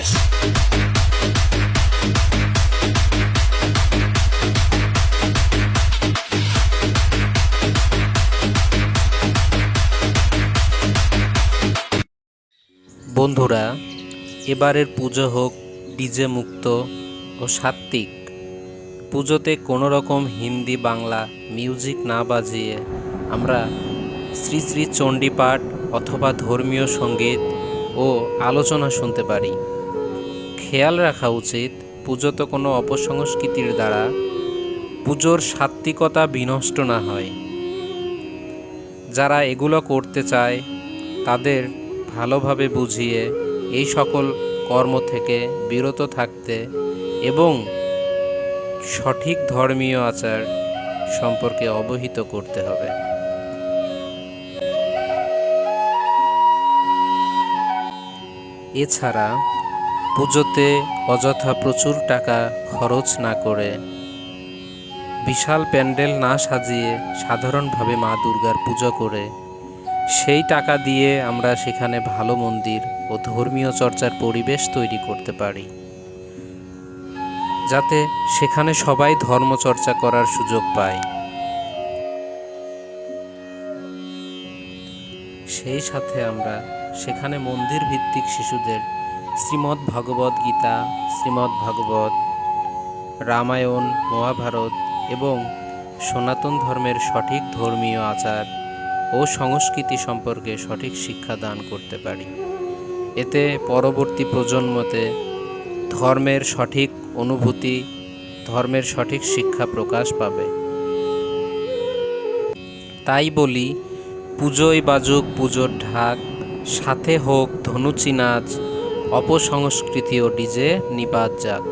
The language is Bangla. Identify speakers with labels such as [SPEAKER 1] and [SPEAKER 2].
[SPEAKER 1] Vegas. বন্ধুরা, এবারের পুজো হোক ডিজে মুক্ত ও সাত্বিক পুজোতে কোনো রকম হিন্দি, বাংলা মিউজিক না বাজিয়ে আমরা শ্রী শ্রী চণ্ডীপাঠ অথবা ধর্মীয় সংগীত ও আলোচনা শুনতে পারি খেয়াল রাখা উচিত পুজোতে কোনো অপসংস্কৃতির দ্বারা। পুজোর সাত্ত্বিকতা বিনষ্ট না হয়। যারা এগুলো করতে চায়, তাদের ভালোভাবে বুঝিয়ে এই সকল কর্ম থেকে বিরত থাকতে এবং সঠিক ধর্মীয় আচার সম্পর্কে অবহিত করতে হবে। এছাড়া পুজোতে অযথা প্রচুর টাকা খরচ না করে। বিশাল প্যান্ডেল না সাজিয়ে সাধারণভাবে মা দুর্গার পুজো করে। সেই টাকা দিয়ে আমরা সেখানে ভালো মন্দির ও ধর্মীয় চর্চার পরিবেশ তৈরি করতে পারি। যাতে সেখানে সবাই ধর্মচর্চা করার সুযোগ পায়। সেই সাথে আমরা সেখানে মন্দির ভিত্তিক শিশুদের শ্রীমদ্ ভগবদ গীতা শ্রীমদ্ ভাগবত রামায়ণ, মহাভারত এবং সনাতন ধর্মের সঠিক ধর্মীয় আচার ও সংস্কৃতি সম্পর্কে সঠিক শিক্ষা দান করতে পারি। এতে পরবর্তী প্রজন্মতে ধর্মের সঠিক অনুভূতি, ধর্মের সঠিক শিক্ষা প্রকাশ পাবে। তাই বলি, পুজোয় বাজুক পুজোর ঢাক, সাথে হোক ধনুচি নাচ অপসংস্কৃতি ও ডিজে নিপাত যাক।